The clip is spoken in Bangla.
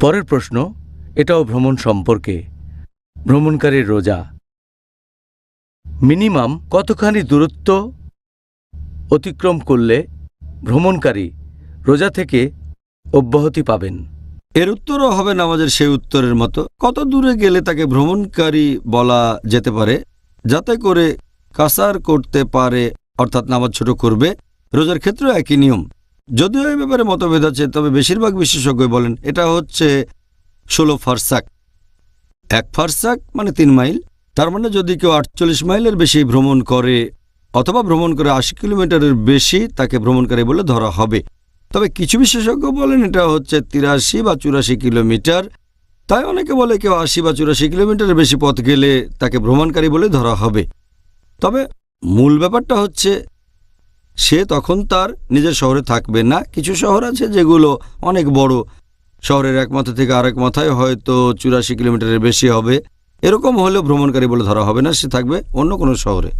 পরের প্রশ্ন, এটাও ভ্রমণ সম্পর্কে। ভ্রমণকারীর রোজা। মিনিমাম কতখানি দূরত্ব অতিক্রম করলে ভ্রমণকারী রোজা থেকে অব্যাহতি পাবেন? এর উত্তরও হবে নামাজের সেই উত্তরের মতো। কত দূরে গেলে তাকে ভ্রমণকারী বলা যেতে পারে? যাতে করে কাসার করতে পারে, অর্থাৎ নামাজ ছোট করবে, রোজার ক্ষেত্রেও একই নিয়ম। যদিও এই ব্যাপারে মতভেদ আছে, তবে বেশিরভাগ বিশেষজ্ঞ বলেন এটা হচ্ছে ষোলো ফারসাক। এক ফারসাক মানে তিন মাইল। তার মানে যদি কেউ আটচল্লিশ মাইলের বেশি ভ্রমণ করে অথবা ভ্রমণ করে আশি কিলোমিটারের বেশি তাকে ভ্রমণকারী বলে ধরা হবে। তবে কিছু বিশেষজ্ঞ বলেন এটা হচ্ছে তিরাশি বা চুরাশি কিলোমিটার। তাই অনেকে বলে কেউ আশি বা চুরাশি কিলোমিটারের বেশি পথ গেলে তাকে ভ্রমণকারী বলে ধরা হবে। তবে মূল ব্যাপারটা হচ্ছে সে তখন তার নিজের শহরে থাকবে না। কিছু শহর আছে যেগুলো অনেক বড়। শহরের এক মাথা থেকে আরেক মাথায় হয়তো চুরাশি কিলোমিটারের বেশি হবে। এরকম হলেও ভ্রমণকারী বলে ধরা হবে না, সে থাকবে অন্য কোনো শহরে।